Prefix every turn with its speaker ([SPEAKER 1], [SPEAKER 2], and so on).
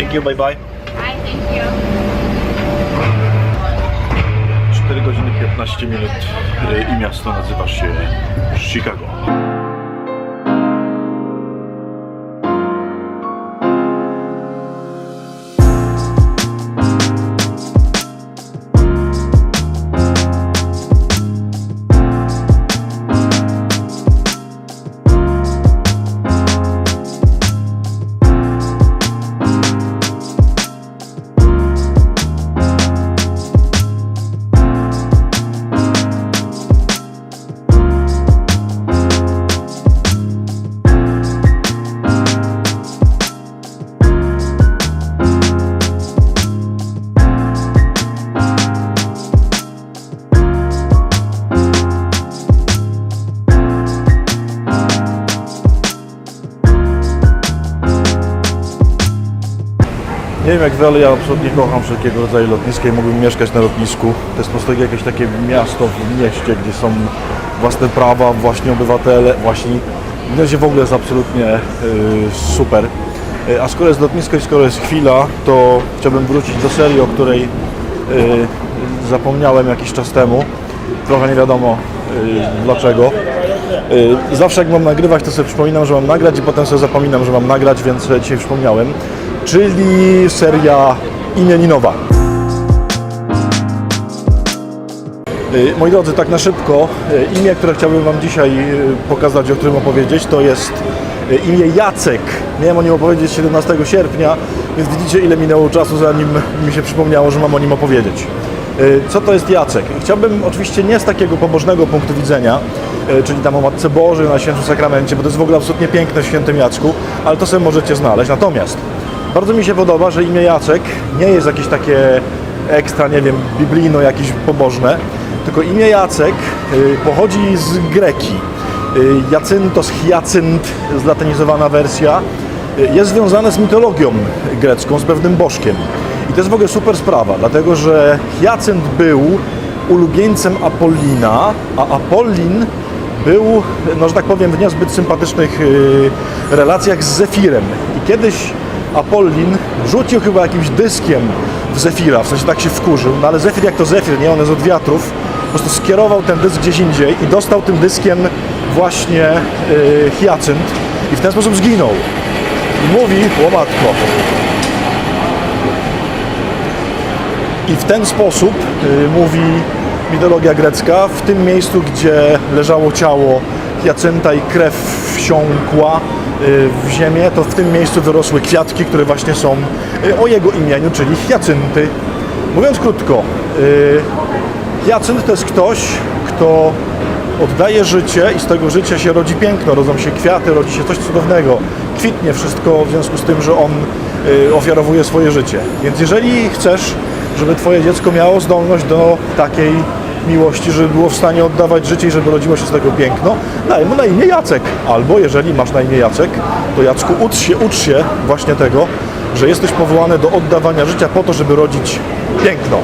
[SPEAKER 1] Thank you, bye bye.
[SPEAKER 2] Hi, thank you.
[SPEAKER 1] 4 godziny 15 minut y, i miasto nazywa się Chicago. Nie wiem jak wy, ale ja absolutnie kocham wszelkiego rodzaju lotniska i mógłbym mieszkać na lotnisku. To jest po prostu jakieś takie miasto w mieście, gdzie są własne prawa, właśnie obywatele, właśnie że w ogóle jest absolutnie y, super. Y, a skoro jest lotnisko i skoro jest chwila, to chciałbym wrócić do serii, o której y, zapomniałem jakiś czas temu. Trochę nie wiadomo y, dlaczego. Y, Zawsze jak mam nagrywać, to sobie przypominam, że mam nagrać i potem sobie zapominam, że mam nagrać, więc dzisiaj przypomniałem. Czyli seria imieninowa. Y, Moi drodzy, tak na szybko, y, imię, które chciałbym Wam dzisiaj y, pokazać, o którym opowiedzieć, to jest imię Jacek. Miałem o nim opowiedzieć 17 sierpnia, więc widzicie ile minęło czasu, zanim mi się przypomniało, że mam o nim opowiedzieć. Co to jest Jacek? Chciałbym oczywiście nie z takiego pobożnego punktu widzenia, czyli tam o Matce Bożej, na Świętym Sakramencie, bo to jest w ogóle absolutnie piękne w Świętym Jacku, ale to sobie możecie znaleźć. Natomiast bardzo mi się podoba, że imię Jacek nie jest jakieś takie ekstra, nie wiem, biblijno jakieś pobożne, tylko imię Jacek y, pochodzi z greki. Y, Jacyntos, Hyacynt, zlatynizowana wersja, y, jest związane z mitologią grecką, z pewnym bożkiem. I to jest w ogóle super sprawa, dlatego że Hyacynt był ulubieńcem Apollina, a Apollin był, no że tak powiem, w niezbyt sympatycznych relacjach z Zefirem. I kiedyś Apollin rzucił chyba jakimś dyskiem w Zefira, w sensie tak się wkurzył, no ale Zefir jak to Zefir, nie? On jest od wiatrów, po prostu skierował ten dysk gdzieś indziej i dostał tym dyskiem właśnie y, Hyacynt i w ten sposób zginął. I mówi, o matko, I w ten sposób, y, mówi mitologia grecka, w tym miejscu, gdzie leżało ciało Jacynta i krew wsiąkła w ziemię, to w tym miejscu wyrosły kwiatki, które właśnie są y, o jego imieniu, czyli Jacynty. Mówiąc krótko, y, Jacynt to jest ktoś, kto oddaje życie i z tego życia się rodzi piękno, rodzą się kwiaty, rodzi się coś cudownego. Kwitnie wszystko w związku z tym, że on y, ofiarowuje swoje życie. Więc jeżeli chcesz, żeby twoje dziecko miało zdolność do takiej miłości, żeby było w stanie oddawać życie i żeby rodziło się z tego piękno, daj mu na imię Jacek. Albo jeżeli masz na imię Jacek, to Jacku ucz się, ucz się właśnie tego, że jesteś powołany do oddawania życia po to, żeby rodzić piękno.